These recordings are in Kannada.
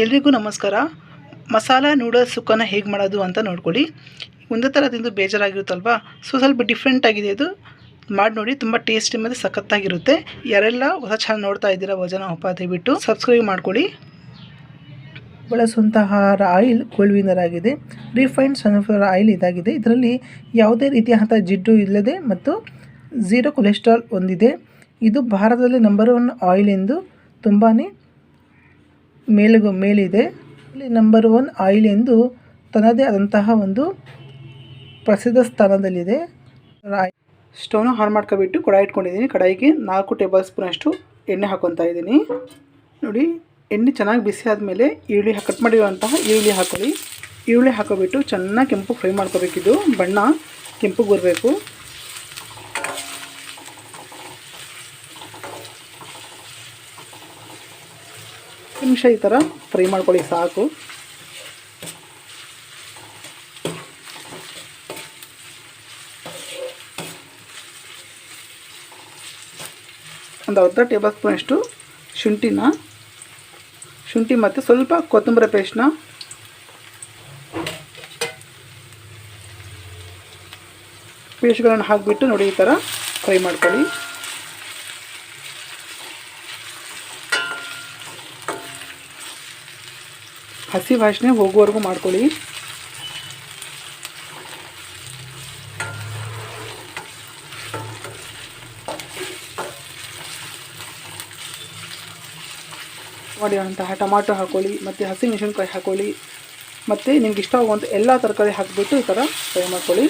ಎಲ್ರಿಗೂ ನಮಸ್ಕಾರ. ಮಸಾಲ ನೂಡಲ್ಸ್ ಸುಕ್ಕನ ಹೇಗೆ ಮಾಡೋದು ಅಂತ ನೋಡ್ಕೊಳ್ಳಿ. ಒಂದೇ ಥರ ತಿಂದು ಬೇಜಾರಾಗಿರುತ್ತಲ್ವ? ಸೊ ಸ್ವಲ್ಪ ಡಿಫ್ರೆಂಟ್ ಆಗಿದೆ ಇದು ಮಾಡಿ ನೋಡಿ, ತುಂಬ ಟೇಸ್ಟಿ ಮತ್ತು ಸಖತ್ತಾಗಿರುತ್ತೆ. ಯಾರೆಲ್ಲ ಹೊಸ ಚಾನಲ್ ನೋಡ್ತಾ ಇದ್ದೀರಾ ವಜನ ಉಪ ದಯವಿಟ್ಟು ಸಬ್ಸ್ಕ್ರೈಬ್ ಮಾಡ್ಕೊಳ್ಳಿ. ಬಳಸುವಂತಹ ಆಯಿಲ್ ಆಗಿದೆ. ರಿಫೈನ್ಡ್ ಸನ್ಫ್ಲವರ್ ಆಯಿಲ್ ಇದಾಗಿದೆ. ಇದರಲ್ಲಿ ಯಾವುದೇ ರೀತಿಯಾದಂಥ ಜಿಡ್ಡು ಇಲ್ಲದೆ ಮತ್ತು ಝೀರೋ ಕೊಲೆಸ್ಟ್ರಾಲ್ ಹೊಂದಿದೆ. ಇದು ಭಾರತದಲ್ಲಿ ನಂಬರ್ ಒನ್ ಆಯಿಲ್ ಎಂದು ತುಂಬಾ ಮೇಲುಗು ಮೇಲಿದೆ. ಇಲ್ಲಿ ನಂಬರ್ ಒನ್ ಆಯಿಲ್ ಎಂದು ತನ್ನದೇ ಆದಂತಹ ಒಂದು ಪ್ರಸಿದ್ಧ ಸ್ಥಾನದಲ್ಲಿದೆ. ಸ್ಟವ್ನ ಹಾನ್ ಮಾಡ್ಕೊಬಿಟ್ಟು ಕಡಾಯಿ ಇಟ್ಕೊಂಡಿದ್ದೀನಿ. ಕಡಾಯಿಗೆ ನಾಲ್ಕು ಟೇಬಲ್ ಸ್ಪೂನಷ್ಟು ಎಣ್ಣೆ ಹಾಕೊತಾ ಇದ್ದೀನಿ. ನೋಡಿ, ಎಣ್ಣೆ ಚೆನ್ನಾಗಿ ಬಿಸಿ ಆದಮೇಲೆ ಈರುಳ್ಳಿ ಕಟ್ ಮಾಡಿರುವಂತಹ ಈರುಳ್ಳಿ ಹಾಕೊಳ್ಳಿ. ಈರುಳ್ಳಿ ಹಾಕೋಬಿಟ್ಟು ಚೆನ್ನಾಗಿ ಕೆಂಪು ಫ್ರೈ ಮಾಡ್ಕೋಬೇಕಿದ್ದು ಬಣ್ಣ ಕೆಂಪುಗೆ ಬರಬೇಕು. ನಿಮಿಷ ಈ ಥರ ಫ್ರೈ ಮಾಡ್ಕೊಳ್ಳಿ, ಸಾಕು. ಒಂದು ಅರ್ಧ ಟೇಬಲ್ ಸ್ಪೂನಷ್ಟು ಶುಂಠಿನ, ಶುಂಠಿ ಮತ್ತು ಸ್ವಲ್ಪ ಕೊತ್ತಂಬರಿ ಪೇಸ್ಟ್ನ ಪೇಸ್ಟ್ಗಳನ್ನು ಹಾಕಿಬಿಟ್ಟು ನೋಡಿ ಈ ಥರ ಫ್ರೈ ಮಾಡ್ಕೊಳ್ಳಿ. ಹಸಿ ವಾಸನೆ ಹೋಗುವವರೆಗೂ ಮಾಡ್ಕೊಳ್ಳಿ. ಮಾಡಿರೋಂತಹ ಟೊಮಾಟೊ ಹಾಕೊಳ್ಳಿ, ಮತ್ತು ಹಸಿಮೆಣಸಿನ್ಕಾಯಿ ಹಾಕೊಳ್ಳಿ, ಮತ್ತು ನಿಮ್ಗೆ ಇಷ್ಟ ಆಗುವಂಥ ಎಲ್ಲ ತರಕಾರಿ ಹಾಕಿಬಿಟ್ಟು ಈ ಥರ ಫ್ರೈ ಮಾಡ್ಕೊಳ್ಳಿ.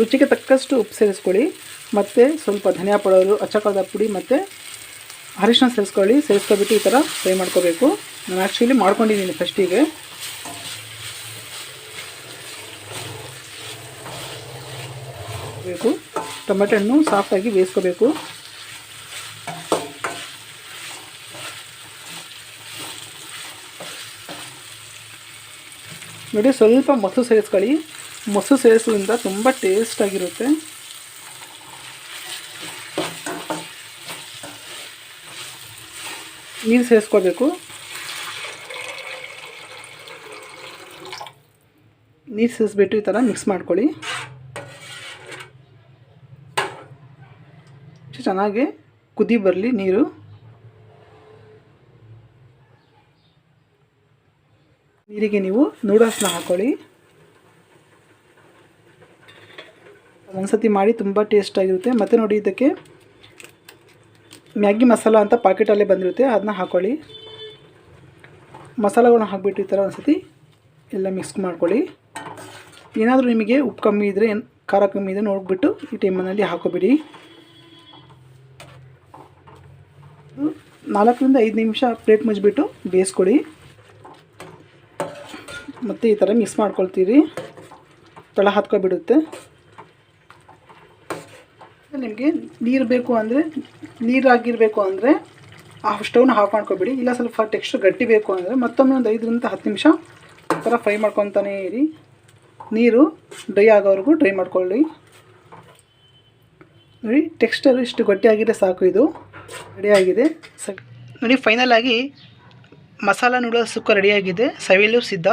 ರುಚಿಗೆ ತಕ್ಕಷ್ಟು ಉಪ್ಪು ಸೇರಿಸ್ಕೊಳ್ಳಿ. ಮತ್ತು ಸ್ವಲ್ಪ ಧನಿಯಾ ಪೌಡರು ಅಚ್ಚಕಾರದ ಪುಡಿ ಮತ್ತು ಅರಿಶಿನ ಸೇರಿಸ್ಕೊಳ್ಳಿ. ಸೇರಿಸ್ಕೊಬಿಟ್ಟು ಈ ಥರ ಫ್ರೈ ಮಾಡ್ಕೋಬೇಕು. ನಾನು ಆ್ಯಕ್ಚುಲಿ ಮಾಡ್ಕೊಂಡಿದ್ದೀನಿ ಫಸ್ಟಿಗೆ ಬೇಕು. ಟೊಮೆಟೊ ಹಣ್ಣು ಸಾಫ್ಟಾಗಿ ಬೇಯಿಸ್ಕೋಬೇಕು. ನೋಡಿ, ಸ್ವಲ್ಪ ಮೊಸರು ಸೇರಿಸ್ಕೊಳ್ಳಿ. ಮೊಸರು ಸೇರಿಸೋದ್ರಿಂದ ತುಂಬ ಟೇಸ್ಟಾಗಿರುತ್ತೆ ನೀರು ಸೇರಿಸ್ಕೋಬೇಕು ನೀರು ಸೇರಿಸ್ಬಿಟ್ಟು ಈ ಥರ ಮಿಕ್ಸ್ ಮಾಡ್ಕೊಳ್ಳಿ. ಚೆನ್ನಾಗಿ ಕುದಿ ಬರಲಿ ನೀರು. ನೀರಿಗೆ ನೀವು ನೂಡಲ್ಸ್ನ ಹಾಕ್ಕೊಳ್ಳಿ ಒಂದ್ಸತಿ ಮಾಡಿ ತುಂಬ ಟೇಸ್ಟಾಗಿರುತ್ತೆ ಮತ್ತು ನೋಡಿ ಇದಕ್ಕೆ ಮ್ಯಾಗಿ ಮಸಾಲ ಅಂತ ಪಾಕೆಟಲ್ಲೇ ಬಂದಿರುತ್ತೆ, ಅದನ್ನ ಹಾಕ್ಕೊಳ್ಳಿ ಮಸಾಲಗಳನ್ನ ಹಾಕಿಬಿಟ್ಟು ಈ ಥರ ಒಂದ್ಸತಿ ಎಲ್ಲ ಮಿಕ್ಸ್ ಮಾಡ್ಕೊಳ್ಳಿ. ಏನಾದರೂ ನಿಮಗೆ ಉಪ್ಪು ಕಮ್ಮಿ ಇದ್ದರೆ ಖಾರ ಕಮ್ಮಿ ಇದ್ದರೆ ನೋಡಿಬಿಟ್ಟು ಈ ಟೈಮಲ್ಲಿ ಹಾಕೋಬಿಡಿ. ನಾಲ್ಕರಿಂದ ಐದು ನಿಮಿಷ ಪ್ಲೇಟ್ ಮುಚ್ಚಿಬಿಟ್ಟು ಬೇಯಿಸ್ಕೊಳ್ಳಿ. ಮತ್ತು ಈ ಥರ ಮಿಕ್ಸ್ ಮಾಡ್ಕೊಳ್ತೀರಿ. ತಳ ಹತ್ಕೊಬಿಡುತ್ತೆ. ನಿಮಗೆ ನೀರು ಬೇಕು ಅಂದರೆ, ನೀರಾಗಿರಬೇಕು ಅಂದರೆ ಆ ಸ್ಟವ್ನ ಹಾಫ್ ಮಾಡ್ಕೋಬೇಡಿ. ಇಲ್ಲ ಸ್ವಲ್ಪ ಟೆಕ್ಸ್ಚರ್ ಗಟ್ಟಿ ಬೇಕು ಅಂದರೆ ಮತ್ತೊಮ್ಮೆ ಒಂದು ಐದರಿಂದ ಹತ್ತು ನಿಮಿಷ ಈ ಥರ ಫ್ರೈ ಮಾಡ್ಕೊತಾನೇ ಇರಿ. ನೀರು ಡ್ರೈ ಆಗೋವರೆಗೂ ಡ್ರೈ ಮಾಡ್ಕೊಳ್ಳಿ. ನೋಡಿ ಟೆಕ್ಸ್ಟರ್ ಇಷ್ಟು ಗಟ್ಟಿಯಾಗಿದೆ ಸಾಕು ಇದು. ರೆಡಿಯಾಗಿದೆ ಸ ನೋಡಿ ಫೈನಲ್ ಆಗಿ ಮಸಾಲ ನೂಡಲ್ಸ್ ಸುಕ್ಕ ರೆಡಿಯಾಗಿದೆ ಸವಿಯಲು ಸಿದ್ಧ.